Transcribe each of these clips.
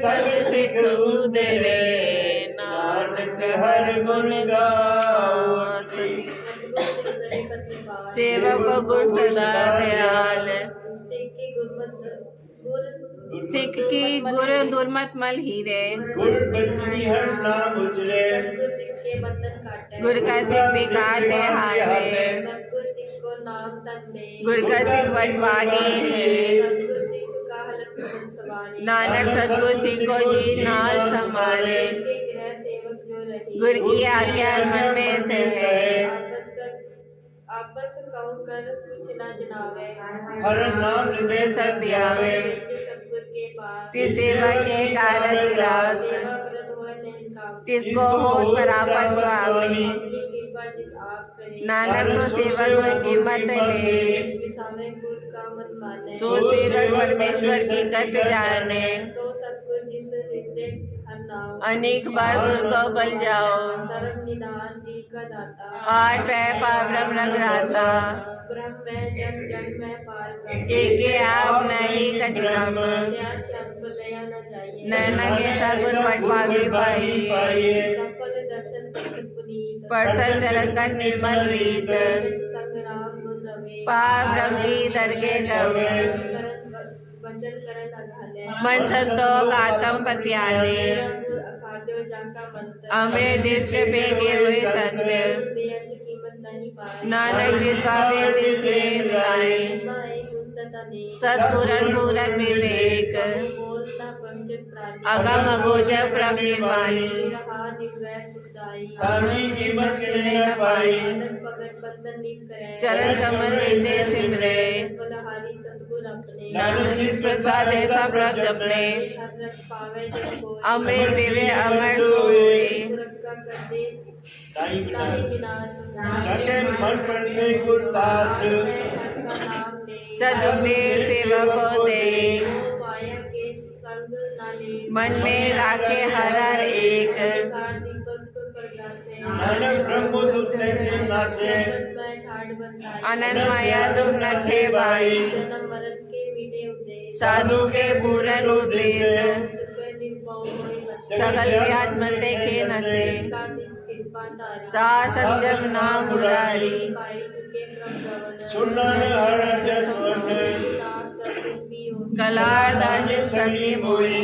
सत सिख उदरे नानक हर गुण सेवक गुर सदा दयाल सिख की गुर दुर्मत मल हीरे गुर का सिख बिकाते हारे गुर का सिख बटवागे है। नानक सतगुरु सिख को जी नाल समारे गुर की आज्ञा मन में से है। आपस कहूँ कर कुछ न जनावे। हर नाम हृदय सब सेवा के कारज रास सेवा करत हुआ नहीं काम। तिसको होत बराबर स्वामी। नानक सो सेवा गुर की मत ले। बिसावे गुर का मन माने सो परमेश्वर की कत जाने सो सतगुर जिस हृदय अनेक बार गुर को बल जाओ। सर्व निदान जी का दाता। आठ पै पावरम रघुराता ब्रह्म में जन जन में पार एके आप नहीं कछ ब्रह्म। नैना के सगुर बटवागे पाई सफल दर्शन पुनीत। परसल चरण का निर्मल रीत। ब्रह्म की दरगे गवे करन वचन करन अघाले मन आत्म पत्याने। अमृत देश के पेगे हुए संत। बेअंत कीमत नहीं पाए नानक जिस भावे तिस में मिलाए सत्पुरन पूरन विवेक। अगम अगोचर प्रभ निर्वैर सुखदाई कीमत के न पाई चरण कमल हृदय सिमरे बलहारी सतगुर अपने नानक जिस प्रसाद ऐसा जपने जब कोई अमृत पीवे अमर सोए मन पर दे सेवको मन में राखे हर हर एक के अनंत माया दुख नखे के उदेश साधु के पूरन होई बच्चे सकल देखे नसे का जिस कृपा तारी सा संजम नाम मुरारी। सुनन हर कलार दान सभी मोई।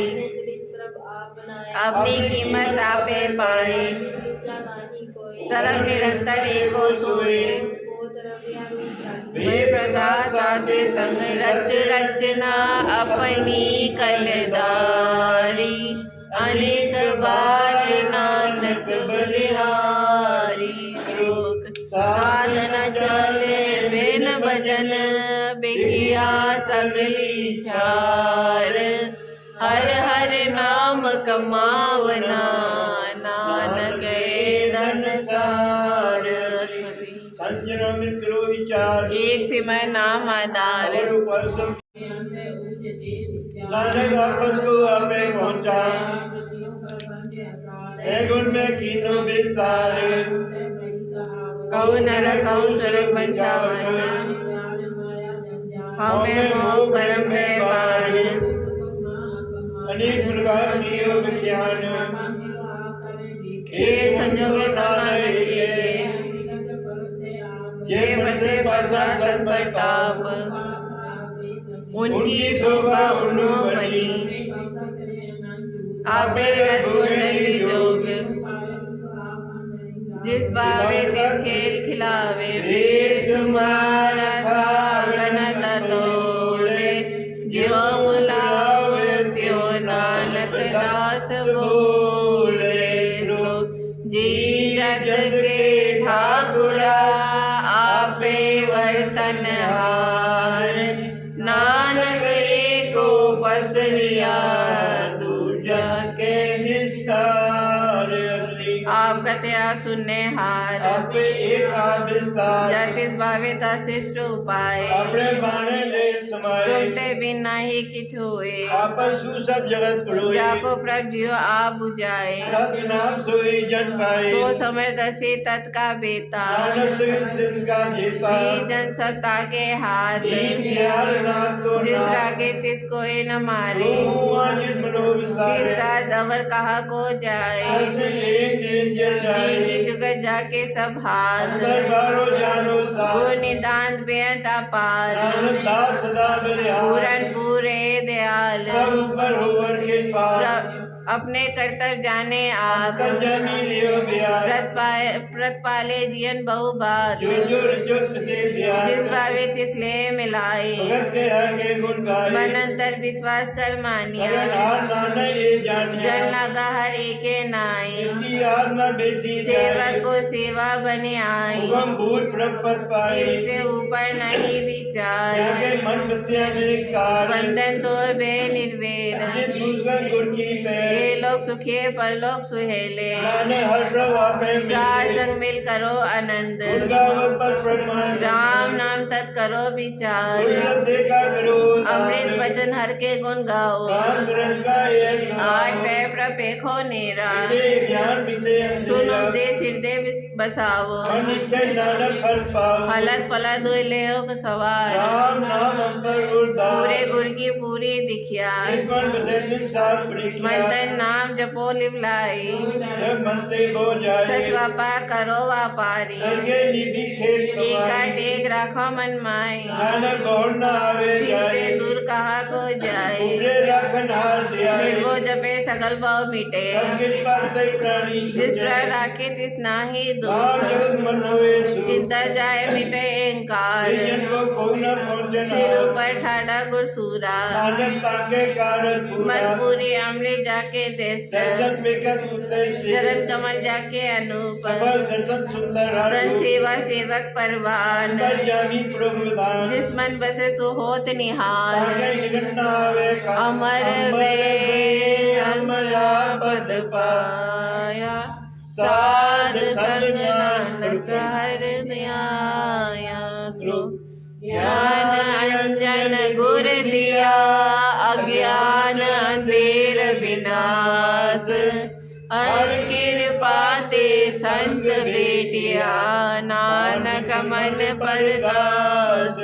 अपनी कीमत आपे पाए। सरल निरंतर एको बोध वे प्रकाश साथे संग रच रचना अपनी कलदारी अनेक बार नानक बलिहारी। श्लोक, साधन चले बिन भजन बिकिया सगली चार हर हर नाम कमावना। एक नाम आधार। को पहुँचा। गुण में कीनो विस्तार। कौ नर कौ सुर पंचावन। हमें मोह परम व्यवहार। अनेक प्रकार की योग ज्ञान। खेल संजोगे दोना रखिए जे बसे बसा सत प्रताप उनकी शोभा उन्नो बनी। आपे रघुनंद जोग जिस बावे तिस खेल खिलावे वेश मारा हार नानक एको पसरिया कथया सुनने हार। आपे एक विस्तार जतिस भावे शिष्ट उपाय। अपने बाणे ले समाये। तुमते बिन नाही किछ होए। नाम सोई जन पाए। सो समय दसी तत् का बेता। नानक सिंह का जन सत्ता के हाथ नाथ को जिस रागे तिस कोई न मारे। हुआ जिस मनो तीसरा जवर कहा को जाए। एक जी जाए जाके सब हाथ गुण निदान बेअंता पार आनंद दास सदा बलिहार पूरन पूरे दयाल। सब अपने कर्तव्य जाने आप। अंतर्जामी रेव बिहार व्रत पाए व्रत पाले जियन बहु बात। जिस भावे तिसले मिलाए। मन अंतर विश्वास कर मानिया। जन लगा हर एक नाई सेवक को सेवा बने आई इसके ऊपर नहीं विचार। बंधन तो बे निर्वेद। गुर की पैर। ये लोग सुखे परलोक सुहेले। हर प्रभाव सार संग मिल करो आनंद। पर राम नाम तत् करो विचार। अमृत भजन हर के गुण गाओ। कान ग्रहण का ये आठ पै प्रपेखो नेरा। सुनो दे हृदय बसाओ फलत फला दुई ले सवार। पूरे गुर की पूरी दिखिया। ईश्वर नाम जपो जाए सच वापा करो खेत टीका राखो मन माई। जाए दूर कहा को जाए। निर्भो जपे सकल भाव मिटे। जिस पर राखे तिस नाही दुख। चिंता जाए मिटे अहंकार सिर ऊपर ठाड़ा गुरसूरा। मजबूरी अमले जाके देश दर्शन बेकत उत्तर चरण कमल जाके अनूप। दर्शन सुंदर धन सेवा सेवक परवान। प्रभुदान जिस मन बसे सो होत निहाल। ताके निकट न आवे काम। अमर वे समया पद पाया। साध संग अंजन गुर दिया, अज्ञान अंधेर विनाश। हर कृपा ते संत बेटिया, नानक मन पर दास।